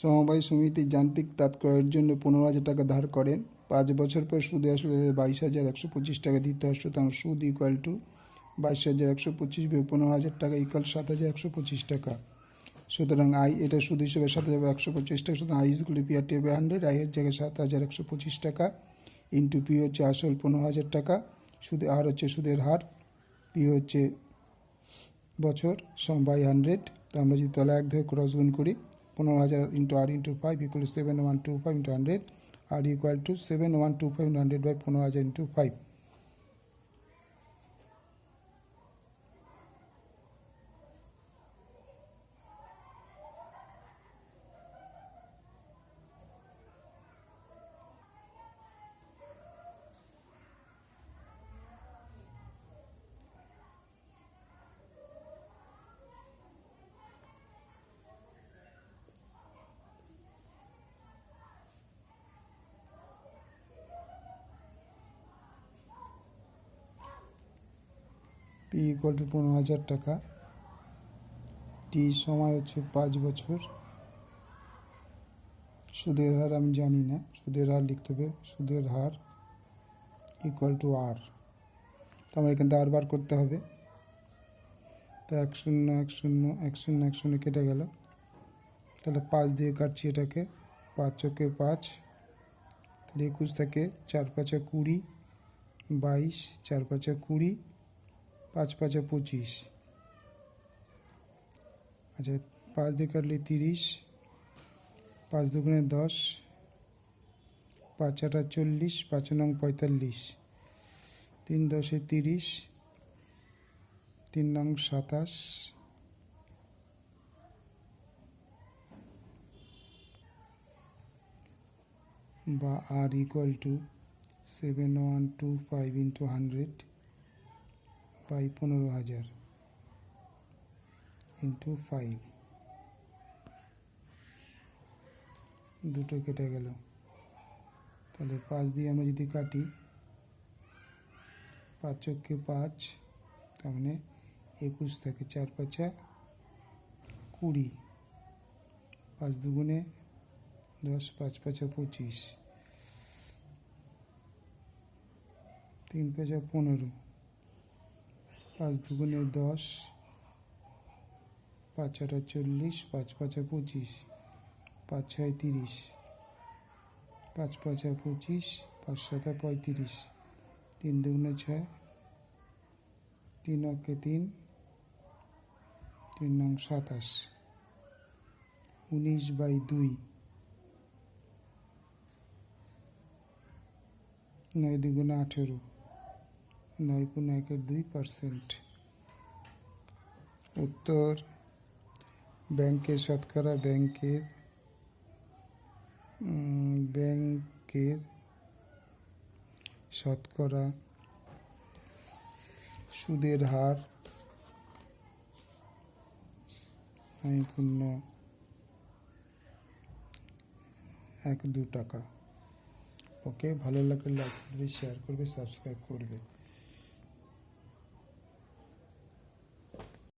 সমবায় সমিতি যান্ত্রিক তাঁত ক্রয়ের জন্য পনেরো হাজার টাকা ধার করেন। পাঁচ বছর পর সুদে আসলে বাইশ হাজার একশো পঁচিশ টাকা দিতে হয়। সুতরাং সুদ ইকুয়াল টু বাইশ হাজার একশো পঁচিশ বিয়োগ পনেরো হাজার টাকা ইকুয়াল সাত হাজার একশো পঁচিশ টাকা। সুতরাং আই এটা সুদ হিসেবে সাত হাজার একশো পঁচিশ টাকা। সুতরাং I is equal P R T hundred I এর জায়গায় সাত হাজার একশো পঁচিশ টাকা। ইন্টু পি হচ্ছে আসল পনেরো হাজার টাকা। সুদে আর হচ্ছে সুদের হার। পি হচ্ছে বছর সম বাই হান্ড্রেড তো আমরা যদি তলা এক ধরে ক্রস গুণ করি পনেরো হাজার into R into five equal seven one two five into hundred R equal to seven one two five hundred by পনেরো হাজার into five P equal to পনেরো হাজার টাকা। টি সময় হচ্ছে পাঁচ বছর। সুদের হার আমি জানি না। সুদের হার লিখতে হবে। সুদের হার ইকুয়াল টু আর তো আমার এখান আর বার করতে হবে। তো এক শূন্য এক শূন্য এক শূন্য এক শূন্য কেটে গেল। তাহলে পাঁচ দিয়ে কাটছি এটাকে। পাঁচ চোখে পাঁচ। তাহলে একুশ থেকে চার পাঁচা কুড়ি, বাইশ, চার পাঁচা কুড়ি পাঁচ পাঁচা পঁচিশ। আচ্ছা পাঁচ দিয়ে কাটলে তিরিশ, পাঁচ দুগুণে দশ, পাঁচ আটা চল্লিশ, পাঁচ নং পঁয়তাল্লিশ। তিন দশে তিরিশ, তিন নং সাতাশ, বা R equal to seven one two five into hundred by পনেরো হাজার ইন্টু ফাইভ দুটো কেটে গেল। তাহলে পাঁচ দিয়ে আমরা যদি কাটি, পাঁচ চোখকে পাঁচ, তার মানে একুশ থেকে চার পাঁচা কুড়ি। পাঁচ দুগুণে দশ, পাঁচ পাঁচা পঁচিশ। তিন পাঁচা পনেরো। পাঁচ দুগুণে দশ, পাঁচ আটা চল্লিশ, পাঁচ পাঁচা পঁচিশ, পাঁচ ছয় তিরিশ, পাঁচ পাঁচা পঁচিশ, পাঁচ সাতা পঁয়ত্রিশ, তিন দুগুণে ছয়, তিন অকে তিন তিন নং সাতাশ, উনিশ বাই দুই, নয় দুগুণে আঠেরো। নয় পূর্ণ একের দুই পার্সেন্ট উত্তর ব্যাংকের শতকরা ব্যাংকের ব্যাংকের শতকরা সুদের হার পূর্ণ এক দু টাকা। ওকে, ভালো লাগলে লাইক করবে শেয়ার করবে সাবস্ক্রাইব করবে।